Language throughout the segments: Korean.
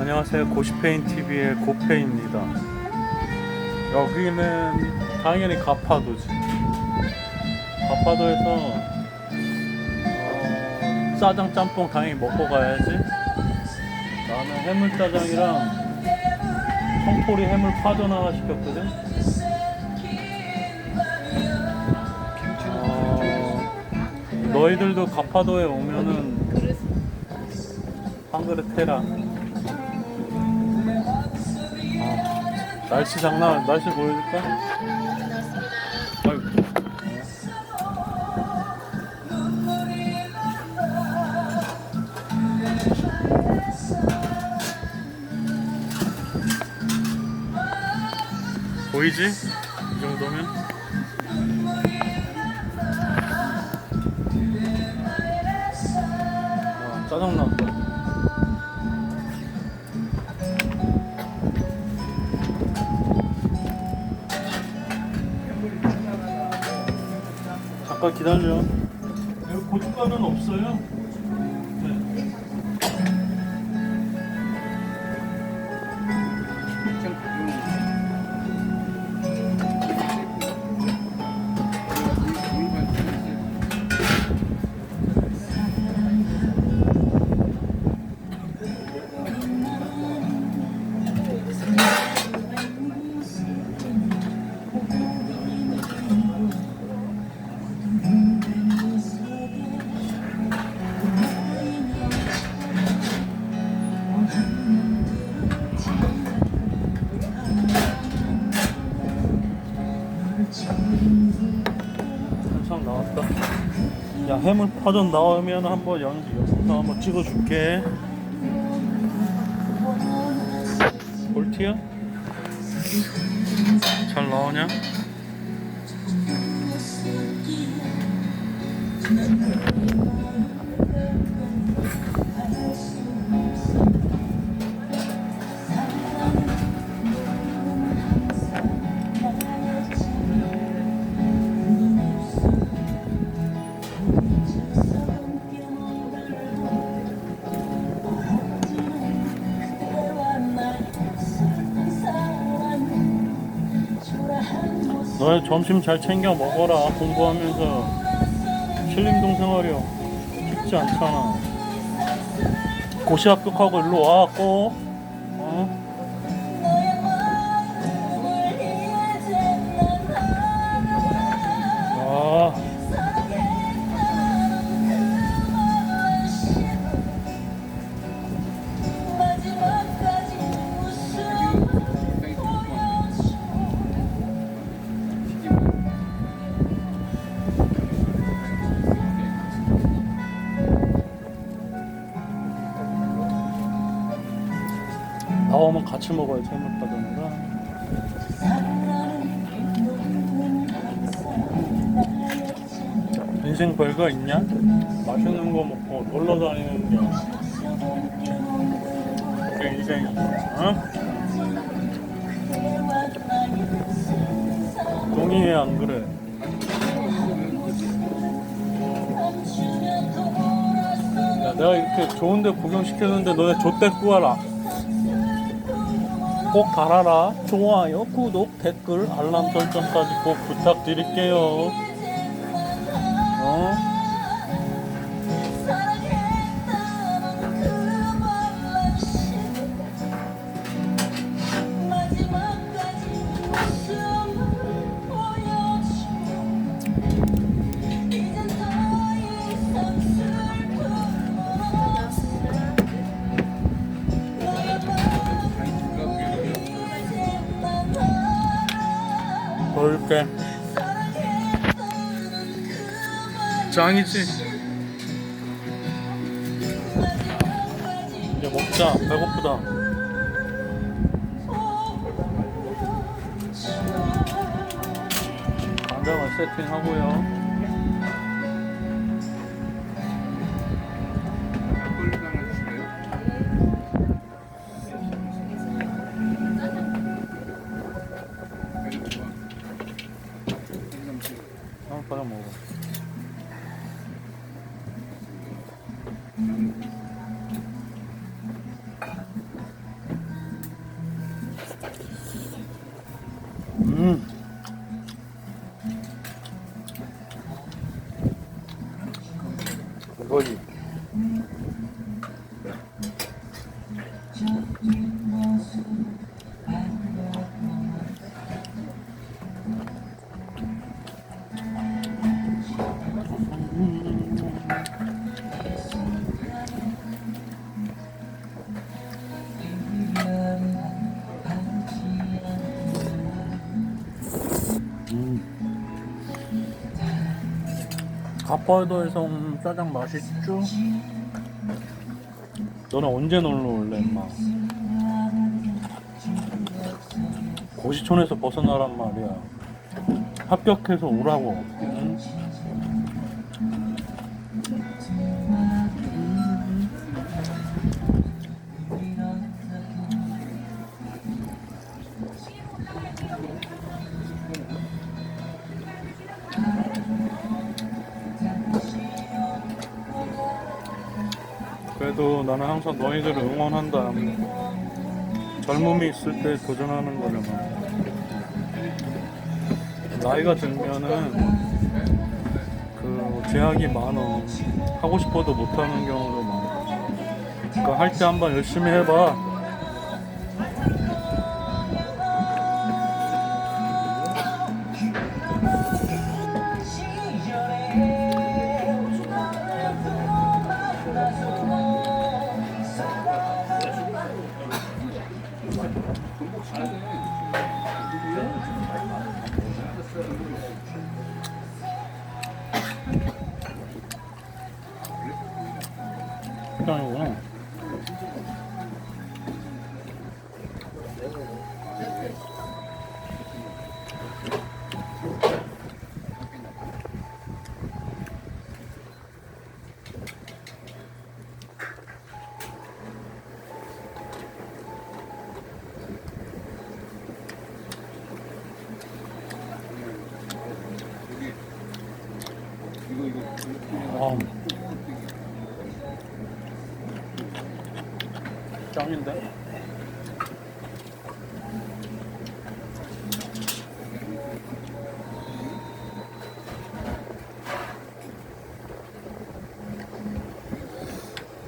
안녕하세요. 고시페인 TV의 고페입니다. 여기는 당연히 가파도지. 가파도에서 어, 짜장 짬뽕 당연히 먹고 가야지. 나는 해물짜장이랑 청포리 해물 파전 하나 시켰거든. 어, 너희들도 가파도에 오면은 한 그릇 해라. 날씨 장난, 날씨 보여줄까? 아이고. 보이지? 이 정도면? 아, 짜증나. 잠깐 기다려. 고춧가루는 없어요? 야 해물 파전 나오면 한번 연 영상 한번 찍어줄게. 볼티야? 잘 나오냐? 너네 점심 잘 챙겨 먹어라. 공부하면서 신림동 생활이 쉽지 않잖아. 고시 합격하고 일로 와, 꼭. 어? 나오면 같이 먹어야지, 해물파전이랑. 인생 별거 있냐? 맛있는 거 먹고 놀러 다니는 게 그게 인생이야. 어? 동의해 안 그래? 야, 내가 이렇게 좋은데 구경시켰는데 너네 좆대 구하라. 꼭 달아라. 좋아요, 구독, 댓글, 알람 설정까지 꼭 부탁드릴게요. 어? 보여줄게. 짱이지? 이제 먹자. 배고프다. 간장을 세팅하고요. 음. 이거 지. 가파도에서 온 짜장 맛있죠? 너는 언제 놀러 올래, 임마? 고시촌에서 벗어나란 말이야. 합격해서 오라고. 응? 그래도 나는 항상 너희들을 응원한다. 젊음이 있을 때 도전하는 거잖아. 나이가 들면은 그 제약이 많어. 하고 싶어도 못하는 경우도 많아. 그러니까 할 때 한번 열심히 해봐.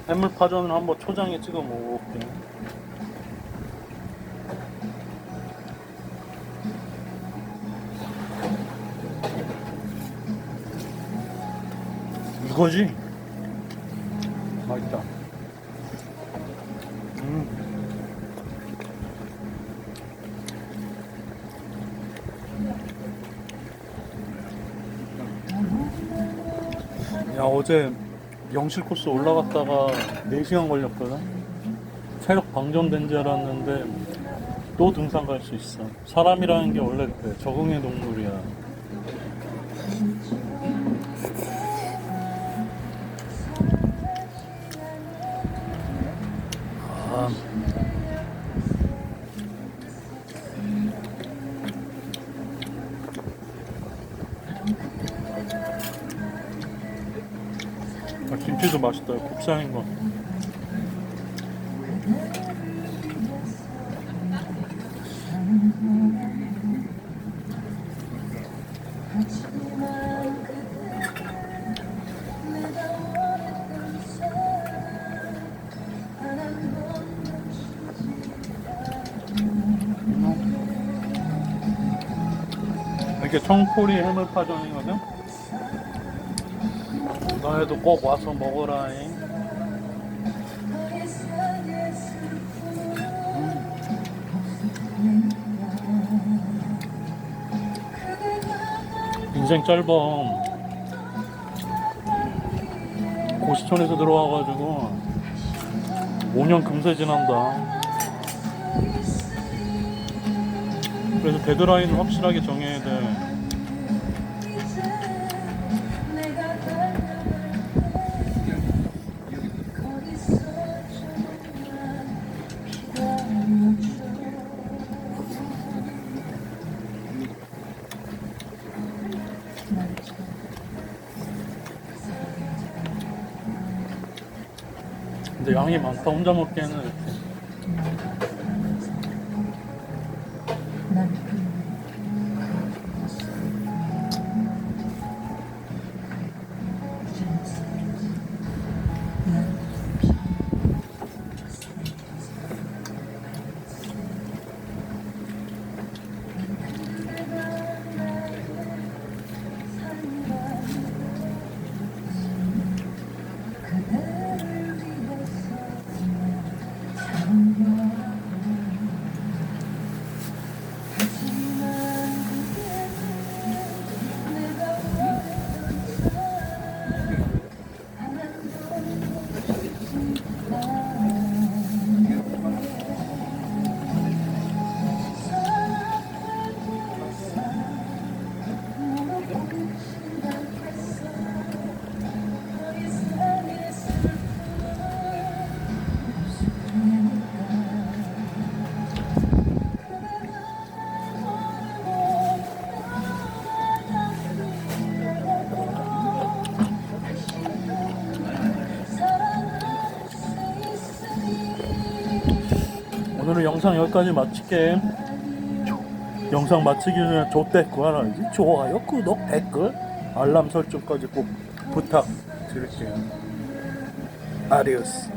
해물 파전을 한번 초장에 찍어 먹어볼게. 이거지? 맛있다. 음. 야 어제 영실 코스 올라갔다가 4시간 걸렸거든? 체력 방전된 줄 알았는데 또 등산 갈 수 있어. 사람이라는 게 원래 그래. 적응의 동물이야 아, 김치도 맛있다. 국산인 거. 이게 청포리 해물파전이거든. 너네도 꼭 와서 먹어라잉. 인생 짧아. 고시촌에서 들어와가지고 5년 금세 지난다. 그래서 데드라인을 확실하게 정해야 돼. 양이 많다. 혼자 먹기에는 오늘은 영상 여기까지 마칠게. 영상 마치기 전에 조댓글 하나 알지? 좋아요, 구독, 댓글, 알람 설정까지 꼭 부탁드릴게요. 아디오스.